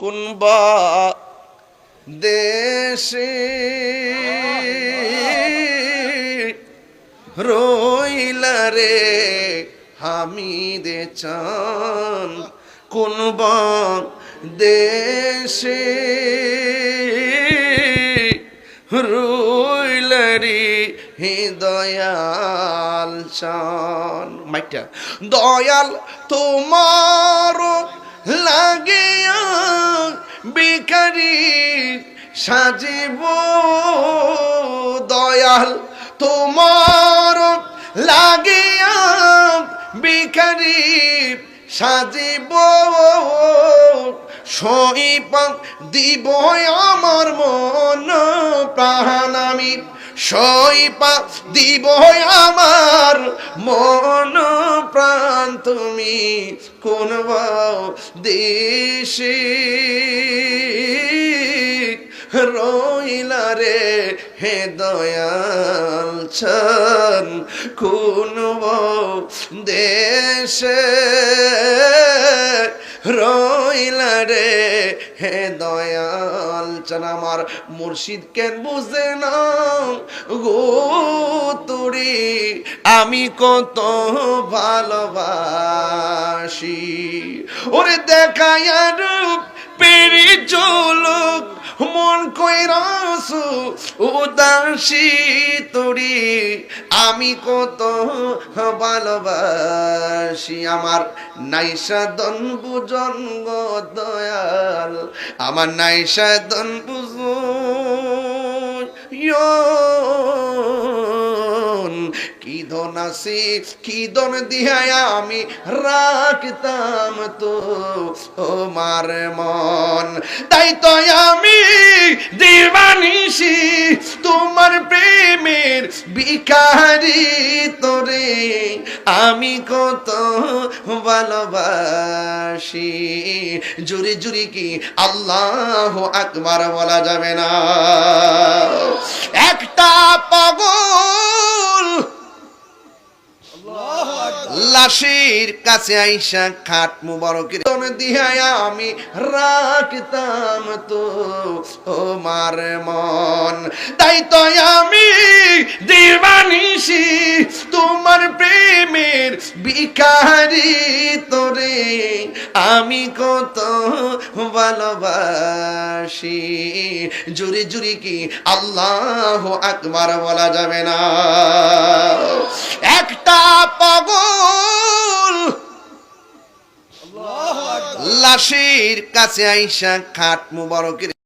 কোনবা দেশে রইলা রে হামিদে চান কোনবা দেশে রইলারি দয়াল চান মাইটা দয়াল তোমার লাগিয়া সাজিব দয়াল, তোমার লাগিয়া বিকারি সাজিব সইপা দিব আমার মন প্রাণ আমি। সইপা দিব আমার মন প্রাণ তুমি কোন দেশে। রইলা রে, হে দয়াল ছন কোন দেশে রইলা রে, হে দয়াল চান। আমার মুর্শিদ কেন বুঝে না গো তুরি আমি কত ভালোবাসি। ওরে দেখায় রূপ, পেরি চলুক কইরাসু? উদাসী তোরি আমি কত ভালোবাসি। আমার নাইসা দন বুজন গো দয়াল, আমার নাইসা দন আসি, কি দিহায় আমি রাখতাম তো? ও মার মন, তাই তো আমি দিবানিসি তোমার প্রেমের বিকারি তোরে। আমি কত ভালোবাসি। জুরি জুরি কি আল্লাহ আকবার বলা যাবে না? একটা পাগল লাশের কাছে আইসা খাট মুবারকের আমি রাখতাম তো। ও মার মন, তাই তো আমি দিবানিসি তোমার প্রেমের বিকারি তোরে। আমি কত ভালোবাসি। জুরি জুরি কি আল্লাহ আকবার বলা যাবে না। একটা পগল। লাশির কাছে আইসা খাট মুবারকের